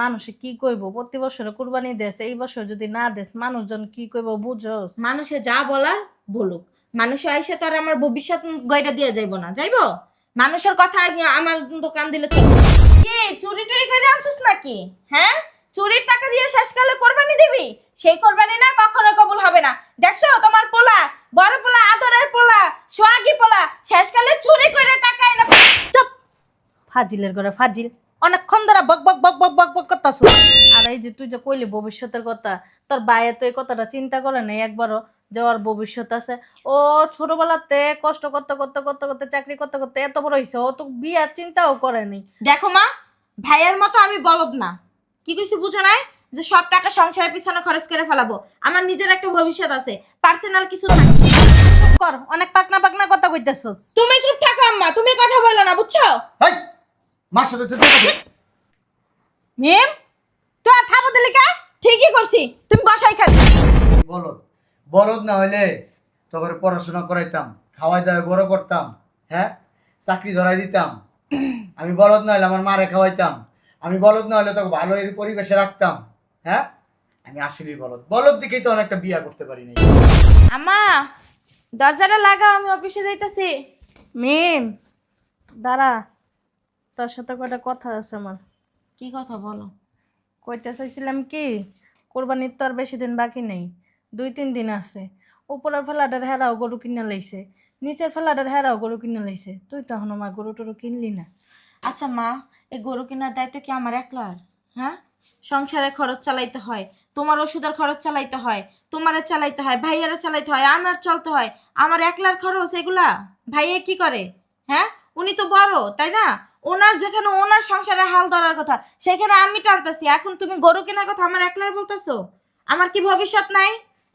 মানুষে কি কইব? প্রতি বছরে কুরবানি দেশ, এই বছর যদি না দেশ, মানুষজন কি কইব বুঝোস? মানুষে যা বলার বলুক। মানুষে আইসে তো আর আমার ভবিষ্যৎ গয়টা দিয়ে যাইব না, যাইবো? মানুষের কথা আমার দোকান দিলে কি? চুরি টুরি করে আনছিস নাকি? হ্যাঁ? চুরির টাকা দিয়ে শেষকালে কোরবানি দিবি? সেই কোরবানি না কখনো কবুল হবে না। দেখছ? তোমার পোলা, বড় পোলা, আদরের পোলা সোয়াগি পোলা, শেষকালে চুরি করে টাকা এনে চুপ! ফাজিলের ঘরে ফাজিল। অনেকক্ষণ ধরে বক বক বক বক বক বক করতাছ। আর এই যে তুই যে কইলি ভবিষ্যতের কথা তোর বাইরে তো এই কথাটা চিন্তা করে নাই একবারও যে ওর ভবিষ্যৎ আছে। ও ছোটবেলাতে কষ্ট করতে করতে করতে করতে চাকরি করতে করতে এত বড় হয়েছে ও তো বিয়ার চিন্তাও করেনি দেখো মা ভাইয়ের মতো আমি বলদ না। কি কিছু বুঝো নাই? যে সব টাকা সংসারের পিছনে খরচ করে ফেলাবো। আমার নিজের একটা ভবিষ্যৎ আছে পার্সোনাল কিছু থাকে। কর অনেক পাকনা পাকনা কথা কইতেছস। তুমি চুপ থাকো আম্মা তুমি কথা বলো না বুঝছ? মার সাথে মিম তুই আর থামো দিলি কে? ঠিকই করছি তুমি বসাই খাবে বলদ বলদ না হইলে তোকে পড়াশোনা করাইতাম খাওয়াই দাওয়াই বড় করতাম হ্যাঁ? চাকরি ধরাই দিতাম। আমি বলদ না হলে আমার মারে খাওয়াইতাম। আমি বলদ না হলে তোকে ভালো এই পরিবেশে রাখতাম হ্যাঁ? আমি আসলেই বলদ। বলদ দিকেই তো অনেকটা বিয়া করতে পারি নাই। আম্মা দরজাটা লাগাও আমি অফিসে যাইতাছি। মিম দাঁড়া। তোর সাথে কটা কথা আছে আমার। কি কথা বলো? কইতে চাইছিলাম কি কোরবানির তো আর বেশি দিন বাকি নেই দুই তিন দিন আছে। উপরের ফেলাটার হেরাও গরু কিনে লাইছে নিচের ফেলাটার হেরাও গরু কিনে লাইছে। তুই তো এখন আমার গরু টরু কিনলি না। আচ্ছা মা এই গরু কেনার দায়িত্ব কি আমার একলার? হ্যাঁ? সংসারে খরচ চালাইতে হয় তোমার ওষুধের খরচ চালাইতে হয় তোমারে চালাইতে হয় ভাইয়ারে চালাইতে হয় আমার চলতে হয় আমার একলার খরচ এগুলা? ভাইয়া কি করে? হ্যাঁ? উনি তো বড় তাই না? ওনার যেখানে ওনার সংসারে হাল ধরার কথা সেখানে আমি টানতেছি। এখন তুমি গরু কেনার কথা আমার একলার বলতেছো? আমার কি ভবিষ্যৎ নাই?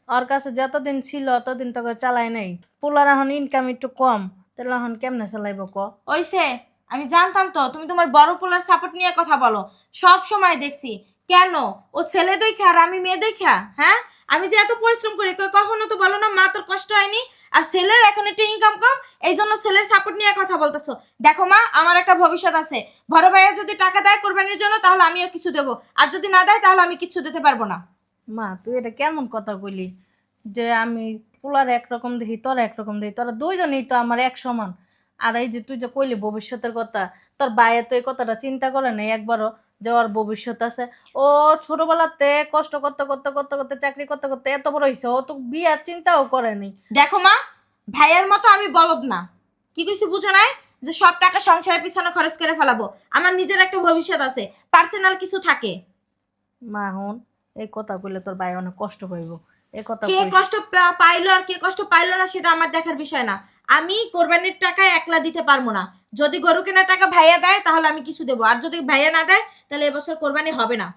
ওর কাছে যতদিন ছিল ততদিন তোকে চালাই নাই। পোলার এখন ইনকাম একটু কম তাহলে এখন কেমনে চালাইব ক? ওইসে আমি জানতাম তো তুমি তোমার বড় পোলার সাপোর্ট নিয়ে কথা বলো। সব সময় দেখছি কেন? ও ছেলে দেখা আর আমি মেয়ে দেখা হ্যাঁ? আমি যে এত পরিশ্রম করি কখনো তো বলো না, মা তোর কষ্ট হয়নি, আর ছেলের এখন একটু ইনকাম কম এই জন্য ছেলের সাপোর্ট নিয়ে কথা বলতেছো। দেখো মা, আমার একটা ভবিষ্যৎ আছে। বড় ভাইয়া যদি টাকা দেয় কোরবানির জন্য, তাহলে আমিও কিছু দেবো। আর যদি না দেয়, তাহলে আমি কিছু দিতে পারব না। মা, তুই এটা কেমন কথা কইলি যে আমি পোলার একরকম দেখি, তোর একরকম দেখি, তোরা দুইজনেই তো আমার এক সমান। আর এই যে তুই যে কইলি ভবিষ্যতের কথা, তোর বাইরে তো এই কথাটা চিন্তা করে নাই একবারও। যে ওর ভবিষ্যৎ আছে। ও ছোটবেলাতে কষ্ট করতে করতে করতে করতে চাকরি করতে করতে এত বড় হয়েছে ও তো বিয়ার চিন্তাও করেনি। দেখো মা ভাইয়ের মতো আমি বলদ না। কি কিছু বুঝো নাই? যে সব টাকা সংসারের পিছনে খরচ করে ফেলাবো। আমার নিজের একটা ভবিষ্যৎ আছে পার্সোনাল কিছু থাকে। মা হন এই কথা বলে তোর ভাই অনেক কষ্ট পাইব। কে কষ্ট পাইলো আর কে কষ্ট পাইলো না সেটা আমার দেখার বিষয় না। আমি কোরবানির টাকা একলা দিতে পারব না। যদি গরু কেনার টাকা ভাইয়া দেয় তাহলে আমি কিছু দেবো। আর যদি ভাইয়া না দেয় তাহলে এবছর কোরবানি হবে না.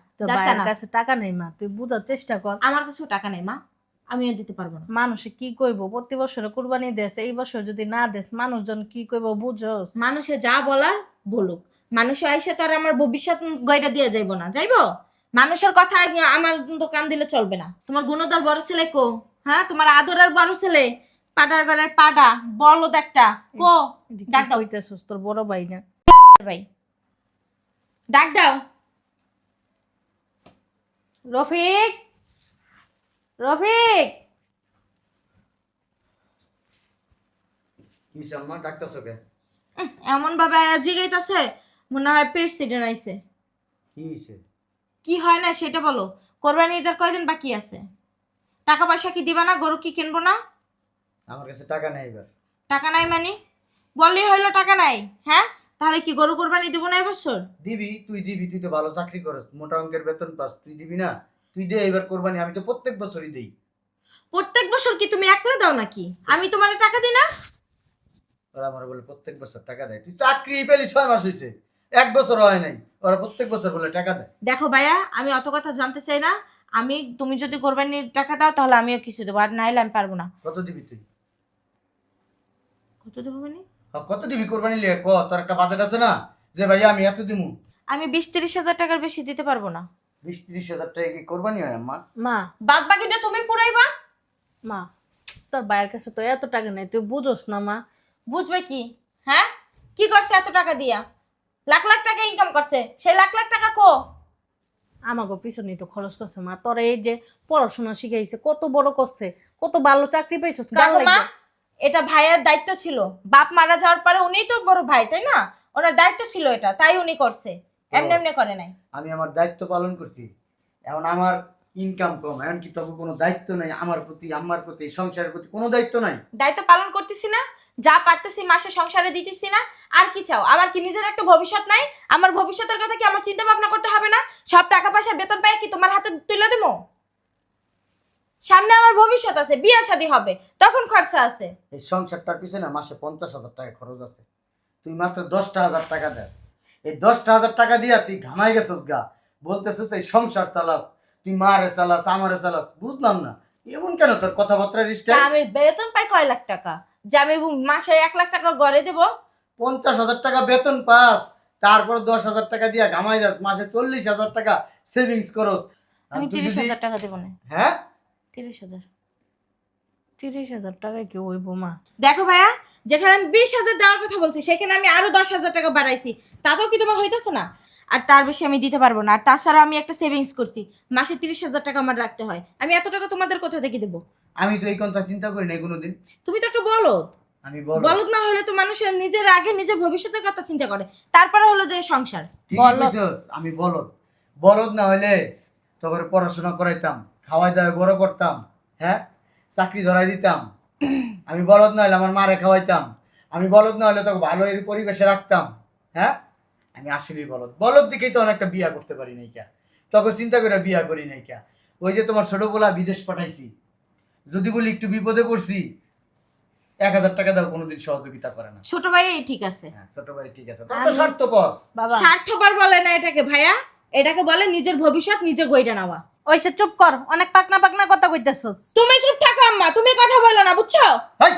কাছে টাকা নেই মা তুই বুঝার চেষ্টা কর। আমার টাকা নেই মা। আমিও দিতে পারব না। মানুষে কি কইব? প্রতি বছরে কোরবানি দেশ এই বছর যদি না দেশ মানুষজন কি কইব বুঝোস? মানুষে যা বলার বলুক। মানুষে আইসে তো আর আমার ভবিষ্যৎ গয়টা দিয়ে যাইবো না। যাইবো? মানুষের কথা আমার দোকান দিলে চলবে না। তোমার গুণদর বড় ছেলে কো? হ্যাঁ তোমার আদরের বড় ছেলে? পাটার ঘরের পাটা বলদ একটা। কো? ডাক দাও। তোর বড় ভাই না। ভাই। ডাক দাও। রফিক? রফিক? কি এমন ভাবে জিগাইতাছে মনে হয় প্রেসিডেন্ট আইছে কি হইছে? কি হয় না সেটা বলো। কোরবানি ঈদের কয়দিন বাকি আছে? টাকা পয়সা কি দিবা না গরু কি কিনবো না? আমার কাছে টাকা নেই এবার। টাকা নাই মানে? বললেই হইল টাকা নাই হ্যাঁ? তাহলে কি গরু কোরবানি দিব না এবছর? দিবি তুই দিবি তুই তো ভালো চাকরি করস। মোটা অঙ্কের বেতন পাস তুই দিবি না? তুই দে এবার কোরবানি আমি তো প্রত্যেক বছরই দেই। প্রত্যেক বছর কি তুমি একলা দাও নাকি? আমি তোমার টাকা দিই না? ওরা আমার বলে প্রত্যেক বছর টাকা দেয়। তুই চাকরি পেলি ছয় মাস হয়েছে এক বছর হয় নাই। ওরা প্রত্যেক বছর বলে টাকা দেয়। দেখো ভাইয়া আমি অত কথা জানতে চাই না। আমি তুমি যদি কোরবানির টাকা দাও তাহলে আমিও কিছু দেবো। আর নাইলে আমি পারব না। কত দিবি তুই? কত দেবো মানে? কত দিবি কোরবানি লিয়ে ক তোর একটা বাজেট আছে না? যে ভাইয়া আমি এত দিমু। আমি বিশ তিরিশ হাজার টাকার বেশি দিতে পারব না। বিশ ত্রিশ হাজার টাকা কি কোরবানি হয় আম্মা? মা। বাদ বাকিটা তুমি পুরাইবা। মা তোর ভাইয়ের কাছে তো এত টাকা নেই। তুই বুঝোস না মা। বুঝবে কি? হ্যাঁ? কি করছে এত টাকা দিয়া? লাখ লাখ টাকা ইনকাম করছে। সে লাখ লাখ টাকা কো? আমাকে পিছনে তো খরচ করছে মা। তোর এই যে পড়াশোনা শিখাইছে কত বড় করছে কত ভালো চাকরি পাইছস দেখো মা এটা ভাইয়ের দায়িত্ব ছিল। বাপ মারা যাওয়ার পরে উনিই তো বড় ভাই তাই না? ওনার দায়িত্ব ছিল এটা তাই উনি করছে। এমনি এমনি করে নাই। আমি আমার দায়িত্ব পালন করছি। এখন আমার ইনকাম কম এমনকি তবে কোনো দায়িত্ব নাই আমার প্রতি আমার প্রতি সংসারের প্রতি কোনো দায়িত্ব নাই। দায়িত্ব পালন করতেছি না যা পারতেছি মাসে সংসারে দিতেছি না আর কি চাও? আমার কি নিজের একটা ভবিষ্যৎ নাই? আমার ভবিষ্যতের কথা কি আমার চিন্তা ভাবনা করতে হবে না? সব টাকা পয়সা বেতন পাই কি তোমার হাতে তুলে দেবো? সামনে আমার ভবিষ্যৎ আছে বিয়ে শাদী হবে তখন খরচা আছে। এই সংসারটার পিছনে মাসে পঞ্চাশ হাজার টাকা খরচ আছে। তুই মাত্র দশটা হাজার টাকা দেস। এই দশটা হাজার টাকা দিয়া তুই ঘামাই গেছিস গা। বলতেছিস এই সংসার চালাস তুই মারে চালাস আমারে চালাস। বুঝলাম না। এমন কেন তোর কথাবার্তার স্টাইল আমি বেতন পাই কয় লাখ টাকা? যে আমি মাসে এক লাখ টাকা গড়ে দেবো। পঞ্চাশ হাজার টাকা বেতন পাস তারপর দশ হাজার টাকা দিয়া ঘামাই যাস মাসে চল্লিশ হাজার টাকা সেভিংস করস। আমি তিরিশ হাজার টাকা দেবো না। হ্যাঁ? তিরিশ হাজার। তিরিশ হাজার টাকায় কি হইব মা? দেখো ভাইয়া যেখানে আমি বিশ হাজার দেওয়ার কথা বলছি সেখানে আমি আরও দশ হাজার টাকা বাড়াইছি। তাতেও কি তোমার হইতেছে না? আর তার বেশি আমি দিতে পারব না। আর তাছাড়া আমি একটা সেভিংস করছি। মাসে তিরিশ হাজার টাকা আমার রাখতে হয়। আমি এত টাকা তোমাদের কোথা থেকে দেবো? আমি তো এই কথা চিন্তা করি নাই কোনোদিন। তুমি তো একটু বলদ। আমি বলদ। না হলে তো মানুষের নিজের আগে নিজের ভবিষ্যতের কথা চিন্তা করে। তারপরে হলো যে সংসার। আমি বলদ। বলদ না হলে তোকে পড়াশোনা করাইতাম খাওয়াই দাওয়াই বড় করতাম হ্যাঁ? চাকরি ধরাই দিতাম। আমি বলদ না হলে আমার মারে খাওয়াইতাম। আমি বলদ না হলে তোকে ভালো এর পরিবেশে রাখতাম হ্যাঁ? আমি আসলেই বলদ। বলদ দিকেই তো অনেকটা বিয়া করতে পারি নাই কা? তোকে চিন্তা করে বিয়া করি নাই কা? ওই যে তোমার ছোট বলা বিদেশ পাঠাইছি। যদি বলি একটু বিপদে পড়ছি এক হাজার টাকা দাও কোনোদিন সহযোগিতা করে না। ছোট ভাই ঠিক আছে। হ্যাঁ ছোট ভাই ঠিক আছে। তোর তো স্বার্থপর। বাবা। স্বার্থপর বলে না এটাকে ভাইয়া। এটাকে বলে নিজের ভবিষ্যৎ নিজে গইটা নেওয়া। ওইসে চুপ কর অনেক পাকনা পাকনা কথা কইতেছস। তুমি চুপ থাকো আম্মা তুমি কথা বলো না বুঝছ? হাই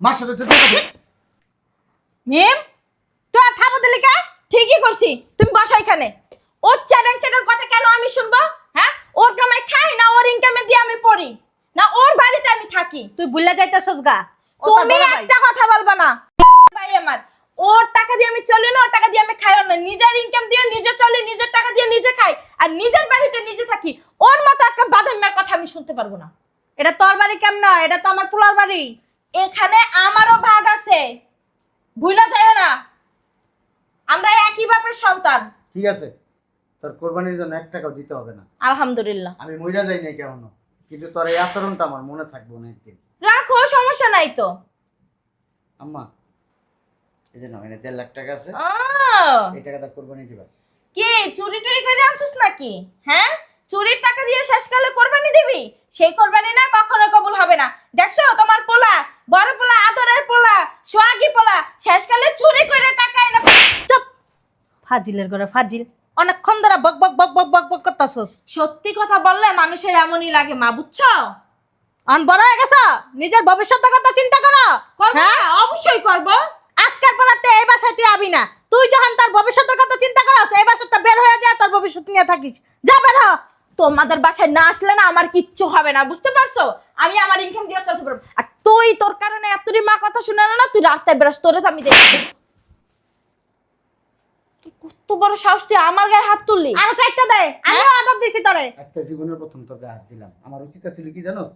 মার সাথে মিম তুই আর থামো দিলি কে? ঠিকই করছি তুমি বসো এখানে। ওর চ্যালেঞ্জ চ্যালেঞ্জ কথা কেন আমি শুনব? হ্যাঁ? ওর কামাই খাই না ওর ইনকামে দিয়ে আমি পড়ি? না ওর বাড়িতে আমি থাকি? তুই ভুলে যাইতেছস গা। তুমি একটা কথা বলবা না। ভাই আমার ওর টাকা দিয়ে আমি চলি না ওর টাকা দিয়ে আমি খাই না। নিজের ইনকাম দিয়ে নিজে চলি নিজের টাকা দিয়ে নিজে খাই আর নিজের বাড়িতে নিজে থাকি ওর মতো একটা বাদামের কথা আমি শুনতে পারব না। এটা তোর বাড়ি কেমন এটা তো আমার পোলার বাড়ি। এখানে আমারও ভাগ আছে। ভুলে যায় না। একই বাপের সন্তান? ঠিক আছে তোর কোরবানির জন্য এক টাকাও দিতে হবে না। আলহামদুলিল্লাহ। আমি মইরা যাই নাই কেমন কিন্তু তোর এই আচরণটা আমার মনে থাকবে অনেকদিন। রাখো সমস্যা নাই তো। আম্মা এই যে নাও, এনে দেড় লাখ টাকা আছে। এই টাকাটা কোরবানি দিবা। কে চুরি টুরি করে আনছিস নাকি? হ্যাঁ? চুরির টাকা দিয়ে শেষকালে কোরবানি দিবি? সেই কোরবানি না কখনো কবুল হবে না। দেখছ তোমার পোলা বড় পোলা আদরের পোলা সোয়াগি পোলা শেষকালে চুরি করে টাকা এনে চুপ! ফাজিলের ঘরে ফাজিল। অনেকক্ষণ ধরে বক বক বক বক বক বক করতেছস। সত্যি কথা বললে মানুষের এমনই লাগে মা বুঝছ? অন বড় হয়ে গেছ? নিজের ভবিষ্যতের কথা চিন্তা করো। হ্যাঁ? অবশ্যই করব। আজকের পরাতে এই বাসায় তুই আবি না। তুই যখন তোর ভবিষ্যতের কথা চিন্তা করস এই বাসাটা বের হয়ে যায় তোর ভবিষ্যৎ নিয়ে থাকিস। যা বের হ। তোমাদের বাসায় না আসলে না আমার কিচ্ছু হবে না বুঝতে পারছ? আমি আমার ইনকাম দিয়ে চলতে পারব। আর তুই তোর কারণে এতটি মা কথা শুনে না তুই রাস্তায় বেরোস তোরে তো আমি দেখি কত বড় সাহস তুই আমার গায়ে হাত তুললি? আর চারটা দে। আমি অর্ডার দিছি তোরে। আজকে জীবনের প্রথম তোকে হাত দিলাম। আমার উচিত ছিল কি জানোস?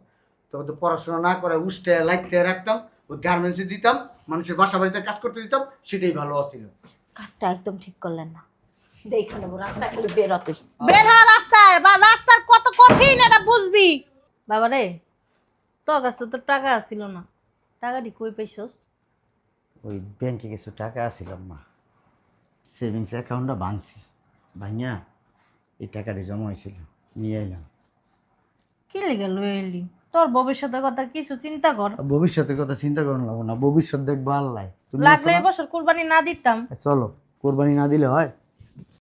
তোকে তো পড়াশোনা না করে উষ্টে লাইটতে রাখতাম ওই গার্মেন্টসে দিতাম মানুষের বাসা বাড়িতে কাজ করতে দিতাম সেটাই ভালো ছিল কাজটা একদম ঠিক করলেন না। দেখে নেব রাস্তায় খালি বেরো তুই। বের হ রাস্তায় বা রাস্তার কত কঠিন এটা বুঝবি। বাবা রে তোর কাছে তো টাকা ছিল না। টাকাটি কই পাইছস? ওই ব্যাংকে কিছু টাকা আছিল মা। সেভিংস অ্যাকাউন্টটা ভাঙছি ভাইয়া এই টাকাটি জমা হয়েছিল নিয়ে এলাম কি লেগে লই এলি তোর ভবিষ্যতের কথা কিছু চিন্তা কর। ভবিষ্যতের কথা চিন্তা করুন লাগবো না ভবিষ্যৎ দেখব আল্লাহ। লাগলে এবছর কুরবানি না দিতাম। চলো কোরবানি না দিলে হয়?